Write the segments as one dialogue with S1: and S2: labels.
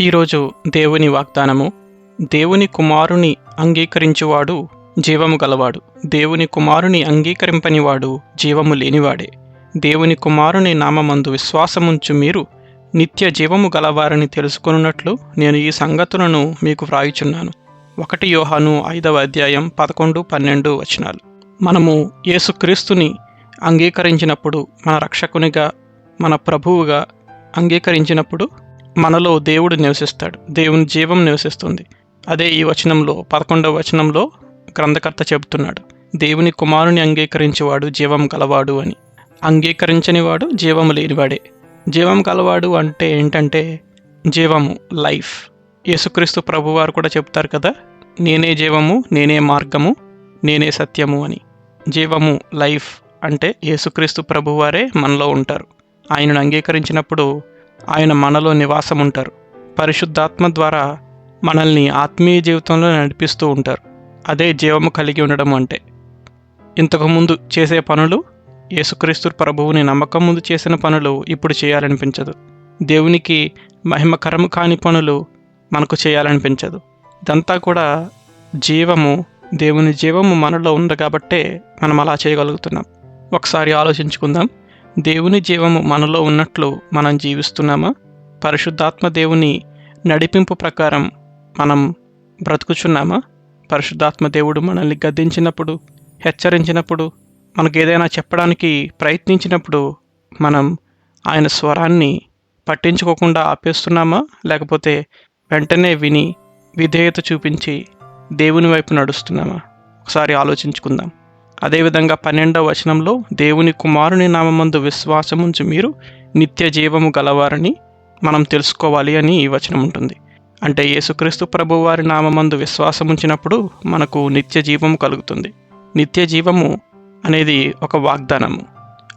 S1: ఈరోజు దేవుని వాగ్దానము దేవుని కుమారుని అంగీకరించువాడు జీవము గలవాడు. దేవుని కుమారుని అంగీకరింపనివాడు జీవము లేనివాడే. దేవుని కుమారుని నామమందు విశ్వాసముంచు మీరు నిత్య జీవము గలవారని తెలుసుకున్నట్లు నేను ఈ సంగతులను మీకు వ్రాయుచున్నాను. ఒకటి యోహాను ఐదవ అధ్యాయం పదకొండు పన్నెండు వచనాలు. మనము యేసుక్రీస్తుని అంగీకరించినప్పుడు మన రక్షకునిగా మన ప్రభువుగా అంగీకరించినప్పుడు మనలో దేవుడు నివసిస్తాడు. దేవుని జీవం నివసిస్తుంది. అదే ఈ వచనంలో పదకొండవ వచనంలో గ్రంథకర్త చెబుతున్నాడు. దేవుని కుమారుని అంగీకరించేవాడు జీవం కలవాడు అని. అంగీకరించని వాడు జీవము లేనివాడే. జీవం కలవాడు అంటే ఏంటంటే జీవము లైఫ్. యేసుక్రీస్తు ప్రభువారు కూడా చెప్తారు కదా నేనే జీవము నేనే మార్గము నేనే సత్యము అని. జీవము లైఫ్ అంటే యేసుక్రీస్తు ప్రభువారే మనలో ఉంటారు. ఆయనను అంగీకరించినప్పుడు ఆయన మనలో నివాసం ఉంటారు పరిశుద్ధాత్మ ద్వారా మనల్ని ఆత్మీయ జీవితంలో నడిపిస్తూ ఉంటారు. అదే జీవము కలిగి ఉండడం అంటే. ఇంతకుముందు చేసే పనులు యేసుక్రీస్తు ప్రభువుని నమ్మకం ముందు చేసిన పనులు ఇప్పుడు చేయాలనిపించదు. దేవునికి మహిమకరము కాని పనులు మనకు చేయాలనిపించదు. ఇదంతా కూడా జీవము దేవుని జీవము మనలో ఉంది కాబట్టే మనం అలా చేయగలుగుతున్నాం. ఒకసారి ఆలోచించుకుందాం. దేవుని జీవము మనలో ఉన్నట్లు మనం జీవిస్తున్నామా? పరిశుద్ధాత్మ దేవుని నడిపింపు ప్రకారం మనం బ్రతుకుచున్నామా? పరిశుద్ధాత్మ దేవుడు మనల్ని గద్దించినప్పుడు హెచ్చరించినప్పుడు మనకు ఏదైనా చెప్పడానికి ప్రయత్నించినప్పుడు మనం ఆయన స్వరాన్ని పట్టించుకోకుండా ఆపేస్తున్నామా? లేకపోతే వెంటనే విని విధేయత చూపించి దేవుని వైపు నడుస్తున్నామా? ఒకసారి ఆలోచించుకుందాం. అదేవిధంగా పన్నెండవ వచనంలో దేవుని కుమారుని నామందు విశ్వాసముంచి మీరు నిత్య జీవము గలవారని మనం తెలుసుకోవాలి అని ఈ వచనం ఉంటుంది. అంటే యేసుక్రీస్తు ప్రభు వారి నామందు విశ్వాసం ఉంచినప్పుడు మనకు నిత్య జీవము కలుగుతుంది. నిత్య జీవము అనేది ఒక వాగ్దానము.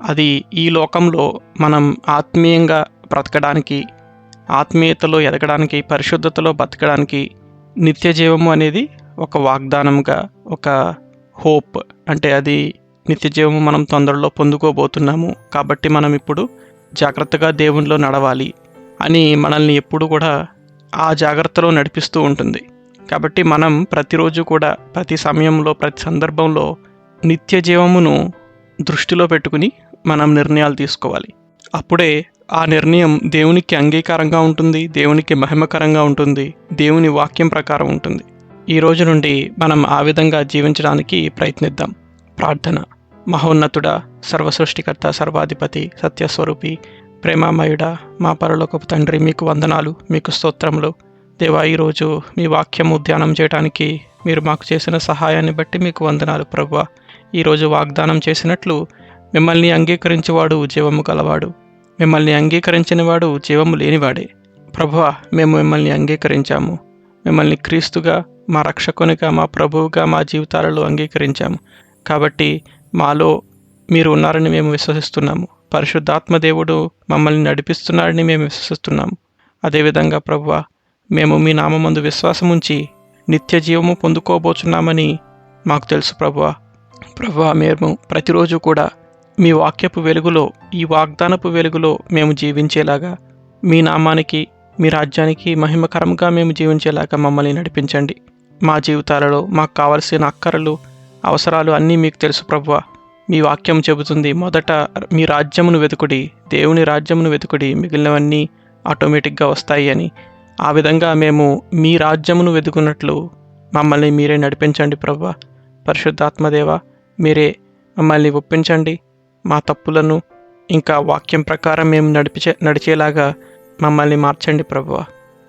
S1: అది ఈ లోకంలో మనం ఆత్మీయంగా బ్రతకడానికి ఆత్మీయతలో ఎదగడానికి పరిశుద్ధతలో బతకడానికి నిత్య జీవము అనేది ఒక వాగ్దానంగా ఒక హోప్ అంటే అది నిత్య జీవము మనం తొందరలో పొందుకోబోతున్నాము. కాబట్టి మనం ఇప్పుడు జాగ్రత్తగా దేవునిలో నడవాలి అని మనల్ని ఎప్పుడు కూడా ఆ జాగ్రత్తలో నడిపిస్తూ ఉంటుంది. కాబట్టి మనం ప్రతిరోజు కూడా ప్రతి సమయంలో ప్రతి సందర్భంలో నిత్య జీవమును దృష్టిలో పెట్టుకుని మనం నిర్ణయాలు తీసుకోవాలి. అప్పుడే ఆ నిర్ణయం దేవునికి అంగీకారంగా ఉంటుంది దేవునికి మహిమకరంగా ఉంటుంది దేవుని వాక్యం ప్రకారం ఉంటుంది. ఈ రోజు నుండి మనం ఆ విధంగా జీవించడానికి ప్రయత్నిద్దాం. ప్రార్థన. మహోన్నతుడ సర్వసృష్టికర్త సర్వాధిపతి సత్యస్వరూపి ప్రేమామయుడ మా పరలోకపు తండ్రి మీకు వందనాలు మీకు స్తోత్రములు. దేవా ఈరోజు మీ వాక్యము ధ్యానం చేయడానికి మీరు మాకు చేసిన సహాయాన్ని బట్టి మీకు వందనాలు ప్రభు ఈరోజు వాగ్దానం చేసినట్లు మిమ్మల్ని అంగీకరించేవాడు జీవము గలవాడు. మిమ్మల్ని అంగీకరించినవాడు జీవము లేనివాడే. ప్రభువా మేము మిమ్మల్ని అంగీకరించాము. మిమ్మల్ని క్రీస్తుగా మా రక్షకునిగా మా ప్రభువుగా మా జీవితాలలో అంగీకరించాము. కాబట్టి మాలో మీరు ఉన్నారని మేము విశ్వసిస్తున్నాము. పరిశుద్ధాత్మ దేవుడు మమ్మల్ని నడిపిస్తున్నాడని మేము విశ్వసిస్తున్నాము. అదేవిధంగా ప్రభువ మేము మీ నామందు విశ్వాసం ఉంచి నిత్య జీవము పొందుకోబోచున్నామని మాకు తెలుసు ప్రభువ. ప్రభువ మేము ప్రతిరోజు కూడా మీ వాక్యపు వెలుగులో ఈ వాగ్దానపు వెలుగులో మేము జీవించేలాగా మీ నామానికి మీ రాజ్యానికి మహిమకరంగా మేము జీవించేలాగా మమ్మల్ని నడిపించండి. మా జీవితాలలో మాకు కావలసిన అక్కరలు అవసరాలు అన్నీ మీకు తెలుసు ప్రభువ. మీ వాక్యం చెబుతుంది మొదట మీ రాజ్యమును వెతుకుడి దేవుని రాజ్యమును వెతుకుడి మిగిలినవన్నీ ఆటోమేటిక్గా వస్తాయి అని. ఆ విధంగా మేము మీ రాజ్యమును వెతుకున్నట్లు మమ్మల్ని మీరే నడిపించండి ప్రభు పరిశుద్ధాత్మదేవ మీరే మమ్మల్ని ఒప్పించండి. మా తప్పులను ఇంకా వాక్యం ప్రకారం మేము నడిపించే నడిచేలాగా మమ్మల్ని మార్చండి ప్రభువ.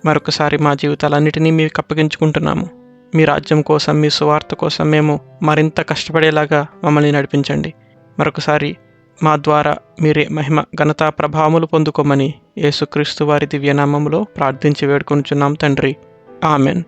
S1: మరొకసారి మా జీవితాలన్నిటినీ మీకు అప్పగించుకుంటున్నాము. మీ రాజ్యం కోసం మీ సువార్త కోసం మేము మరింత కష్టపడేలాగా మమ్మల్ని నడిపించండి. మరొకసారి మా ద్వారా మీరే మహిమ ఘనతా ప్రభావములు పొందుకోమని యేసుక్రీస్తు వారి దివ్యనామములో ప్రార్థించి వేడుకొనుచున్నాం తండ్రి. ఆమెన్.